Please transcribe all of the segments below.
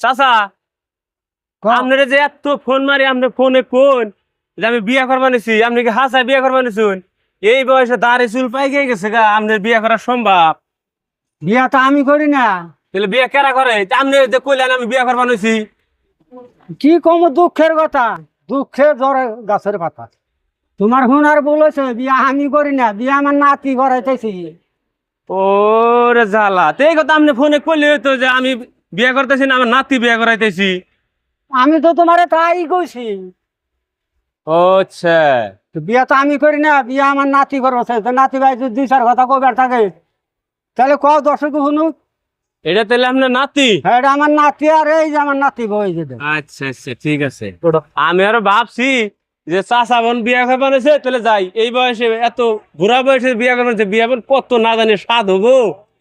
চাচা আপনার যে এত ফোন মারি আপনি ফোনে কোন? যে আমি বিয়া করবা নিছি আপনি কি হাসা বিয়া করবা নিছুন? এই বয়সে দাঁড়ে চুল পাই গিয়ে গেছে গা আপনার বিয়া করা সম্ভব? বিয়া তো আমি করি না। তাহলে বিয়া কেরা করে? আপনি যে কইলেন আমি বিয়া করবা নিছি। কি কম দুঃখের কথা? দুঃখের জ্বরে গাছের পাতা। তোমার হুনার বলেছে বিয়া আমি করি না বিয়া আমার নাতি করাইতেছি। ওরে জ্বালা। তো এই কথা আপনি ফোনে কইলে হইতো যে আমি বিয়া করতেছি না আমার নাতি বিয়া করাইতেছি। আমি তো তোমারে তাই কইছি। আচ্ছা। তো বিয়া তো আমি করি না বিয়া আমার নাতি করছে তো নাতি ভাই যদি দুই চার কথা কবার থাকে তাহলে ক দর্শক শুনু। এটা তাহলে আপনার নাতি? হ্যাঁ এটা আমার নাতি আর এই যে আমার নাতি বই যেতে আচ্ছা আচ্ছা ঠিক আছে। আমি আরও ভাবছি যে চাচা বোন বিয়া করবা নিছে তাহলে যাই। এই বয়সে এত বুড়া বয়সে বিয়া করবা নিছে বিয়া বোন কত না জানি স্বাদ হব।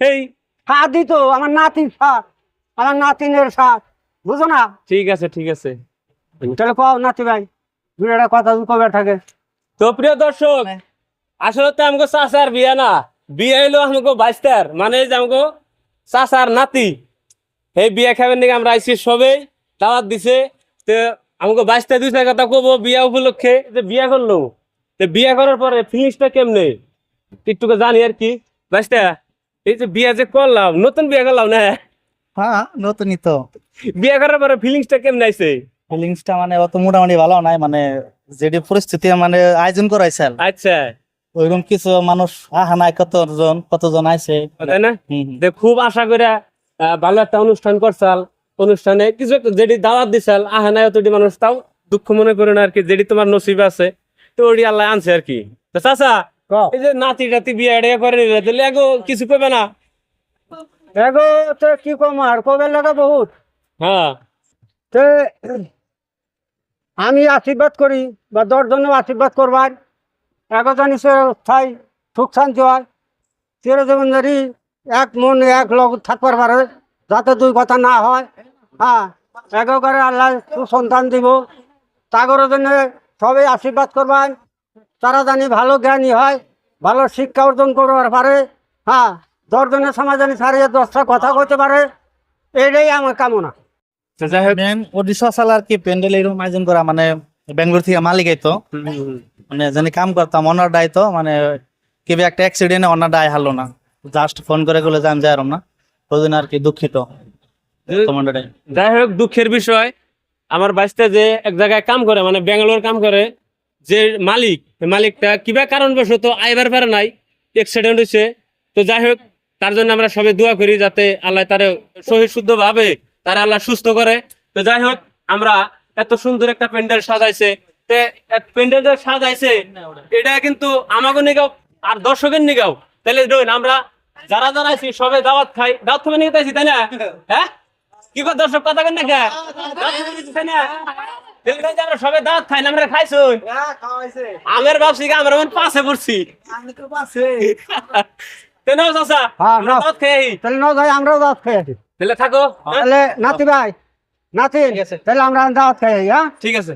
এই খা দিত আমার নাতির সাথ আমার নাতিনের সাথ। বুঝো না? ঠিক আছে ঠিক আছে। তাহলে কও নাতি ভাই দুটা কথা কবার থাকে। তো প্রিয় দর্শক আসলে তো আমাকে চাচার বিয়া না। বিয়ে হইল আমাকে বাইস্তার মানে যে আমাকে চাচার নাতি। এই বিয়া খাবেন নাকি আমরা আইসি সবে দাওয়াত দিছে। তো আমাকে বাইশটা দুইটা কথা কবো বিয়া উপলক্ষে যে বিয়া করল। তো বিয়া করার পরে ফিলিংসটা কেমনে? একটুকে জানি আর কি। বাইশটা এই যে বিয়া যে করলাম নতুন বিয়া করলাম না? হ্যাঁ নতুনই তো। বিয়া করার পরে ফিলিংসটা কেমনে আইছে? ফিলিংসটা মানে অত মোটামুটি ভালো নাই মানে যেটি পরিস্থিতি মানে আয়োজন করাইছে আচ্ছা। ওইরকম কিছু মানুষ আহা নাই কতজন কতজন আইছে? তাই না। খুব আশা করে ভালো একটা অনুষ্ঠান করছাল। অনুষ্ঠানে কিছু একটা যেটি দাওয়াত দিছাল আহে নাই অতটি মানুষ তাও দুঃখ মনে করে না আর কি যেটি তোমার নসিব আছে তো ওটি আল্লাহ আনছে আর কি। তো চাচা এই যে নাতি টাতি বিয়ে করে তাহলে কিছু কবে না? এগো তো কি কম আর কবে লাগে বহুত। হ্যাঁ। তে আমি আশীর্বাদ করি বা দশজনও আশীর্বাদ করবার। এগো জানি সে ঠাই সুখ শান্তি হয়। চির জীবনদারি এক মন এক লগ থাকবার পারে যাতে দুই কথা না হয় হ্যাঁ এগো করে আল্লাহ সুসন্তান দিব। তাগরের জন্য সবাই আশীর্বাদ করবার। তারা জানি ভালো জ্ঞানী হয় ভালো শিক্ষা অর্জন করবার পারে হ্যাঁ। দশজনের সমাজ জানি ছাড়িয়ে দশটা কথা কইতে পারে এটাই আমার কামনা। যাই হোক মেন ওডিশা সাল আর কি প্যান্ডেল এরকম আয়োজন করা মানে বেঙ্গলোর থেকে মালিক আইতো। মানে জানি কাম করতাম তো মানে কেবে একটা অ্যাক্সিডেন্টে ডাই হারলো না। জাস্ট ফোন করে গেলে জান যায় না। ওই জন্য আর কি দুঃখিত যাই হোক দুঃখের বিষয় আমার বাইসটা যে এক জায়গায় কাম করে মানে ব্যাঙ্গালোর কাম করে যে মালিক মালিকটা কিবা কারণবশত আইবার পারে নাই অ্যাক্সিডেন্ট হয়েছে তো যাই হোক তার জন্য আমরা সবাই দোয়া করি যাতে আল্লাহ তার শহীদ শুদ্ধ ভাবে তারা আল্লাহ সুস্থ করে। তো যাই হোক আমরা এত সুন্দর একটা প্যান্ডেল সাজাইছে। প্যান্ডেল যে সাজাইছে এটা কিন্তু আমাকে নিগাও আর দর্শকের নিগাও। তাহলে ধরুন আমরা যারা যারা আছি সবাই দাওয়াত খাই। দাওয়াত খাবে নিয়ে তাই না? হ্যাঁ? কি কর দর্শক কথা কেন না তাই না? আমরা সবাই দাওয়াত খাই না আমরা খাইছো আমের ভাবছি আমরা পাশে পড়ছি। তেন চাচা হ্যাঁ, নাও। তাহলে আমরাও তাহলে থাকো? তাহলে নাতি ভাই নাতি তাহলে আমরা দাওয়াত খাই হ্যাঁ ঠিক আছে।